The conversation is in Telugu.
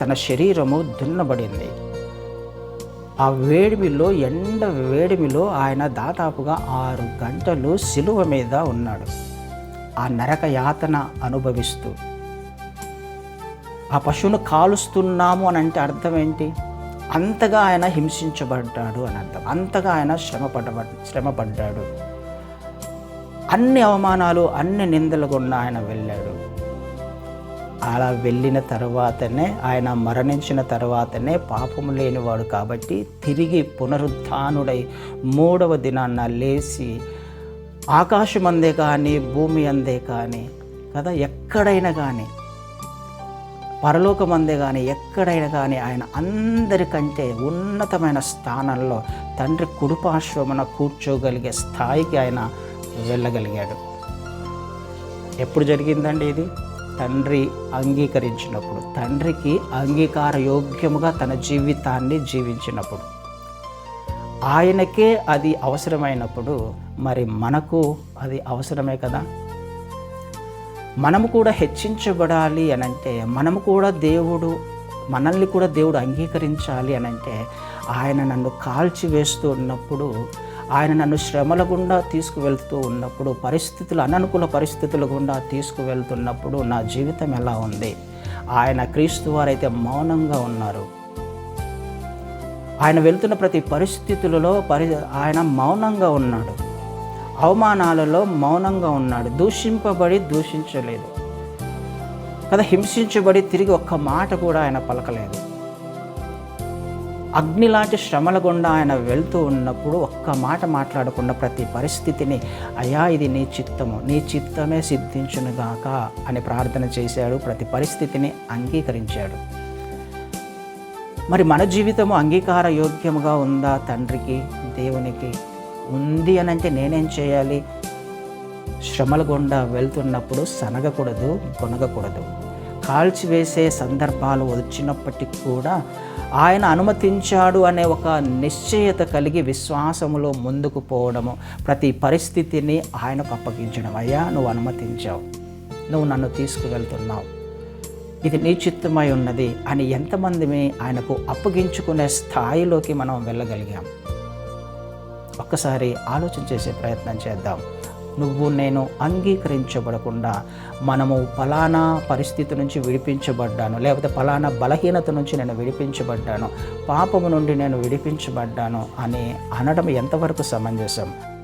తన శరీరము దున్నబడింది. ఆ వేడిమిలో ఎండ వేడిమిలో ఆయన దాదాపుగా ఆరు గంటలు సిలువ మీద ఉన్నాడు. ఆ నరక యాతన అనుభవిస్తూ. ఆ పశువును కాలుస్తున్నాము అని అంటే అర్థం ఏంటి? అంతగా ఆయన హింసించబడ్డాడు అని అర్థం. అంతగా ఆయన శ్రమపడ శ్రమపడ్డాడు. అన్ని అవమానాలు అన్ని నిందలు గుండా ఆయన వెళ్ళాడు. అలా వెళ్ళిన తర్వాతనే ఆయన మరణించిన తర్వాతనే పాపము లేనివాడు కాబట్టి తిరిగి పునరుద్ధానుడై మూడవ దినాన్న లేచి ఆకాశం అందే కానీ భూమి అందే కానీ కదా ఎక్కడైనా కానీ పరలోకం అందే కానీ ఎక్కడైనా కానీ ఆయన అందరికంటే ఉన్నతమైన స్థానంలో తండ్రి కుడిపార్శ్వమున కూర్చోగలిగే స్థాయికి ఆయన వెళ్ళగలిగాడు. ఎప్పుడు జరిగిందండి ఇది? తండ్రి అంగీకరించినప్పుడు తండ్రికి అంగీకార యోగ్యముగా తన జీవితాన్ని జీవించినప్పుడు. ఆయనకే అది అవసరమైనప్పుడు మరి మనకు అది అవసరమే కదా? మనము కూడా హెచ్చించబడాలి అని అంటే మనము కూడా దేవుడు మనల్ని కూడా దేవుడు అంగీకరించాలి అనంటే ఆయన నన్ను కాల్చి వేస్తూ ఉన్నప్పుడు ఆయన నన్ను శ్రమల గుండా తీసుకువెళ్తూ ఉన్నప్పుడు పరిస్థితులు అననుకూల పరిస్థితుల గుండా తీసుకువెళ్తున్నప్పుడు నా జీవితం ఎలా ఉంది? ఆయన క్రీస్తు వారైతే మౌనంగా ఉన్నారు. ఆయన వెళ్తున్న ప్రతి పరిస్థితులలో పరి ఆయన మౌనంగా ఉన్నాడు. అవమానాలలో మౌనంగా ఉన్నాడు. దూషింపబడి దూషించలేదు. కదా హింసించబడి తిరిగి ఒక్క మాట కూడా ఆయన పలకలేదు. అగ్నిలాంటి శ్రమల గుండా ఆయన వెళ్తూ ఉన్నప్పుడు ఒక్క మాట మాట్లాడకుండా ప్రతి పరిస్థితిని అయ్యా ఇది నీ చిత్తము నీ చిత్తమే సిద్ధించునుగాక అని ప్రార్థన చేశాడు. ప్రతి పరిస్థితిని అంగీకరించాడు. మరి మన జీవితము అంగీకార యోగ్యముగా ఉందా తండ్రికి దేవునికి? ఉంది అని అంటే నేనేం చేయాలి? శ్రమల గుండా వెళ్తున్నప్పుడు సనగకూడదు కొనగకూడదు కాల్చివేసే సందర్భాలు వచ్చినప్పటికీ కూడా ఆయన అనుమతించాడు అనే ఒక నిశ్చయత కలిగి విశ్వాసములో ముందుకు పోవడము ప్రతి పరిస్థితిని ఆయనకు అప్పగించడం. అయ్యా నువ్వు అనుమతించావు. నువ్వు నన్ను తీసుకువెళ్తున్నావు. ఇది నీ చిత్తమై ఉన్నది అని ఎంతమందిని ఆయనకు అప్పగించుకునే స్థాయిలోకి మనం వెళ్ళగలిగాం. ఒక్కసారి ఆలోచన చేసే ప్రయత్నం చేద్దాం. నువ్వు నేను అంగీకరించబడకుండా మనము ఫలానా పరిస్థితి నుంచి విడిపించబడ్డాను లేకపోతే ఫలానా బలహీనత నుంచి నేను విడిపించబడ్డాను పాపము నుండి నేను విడిపించబడ్డాను అని అనడం ఎంతవరకు సమంజసం?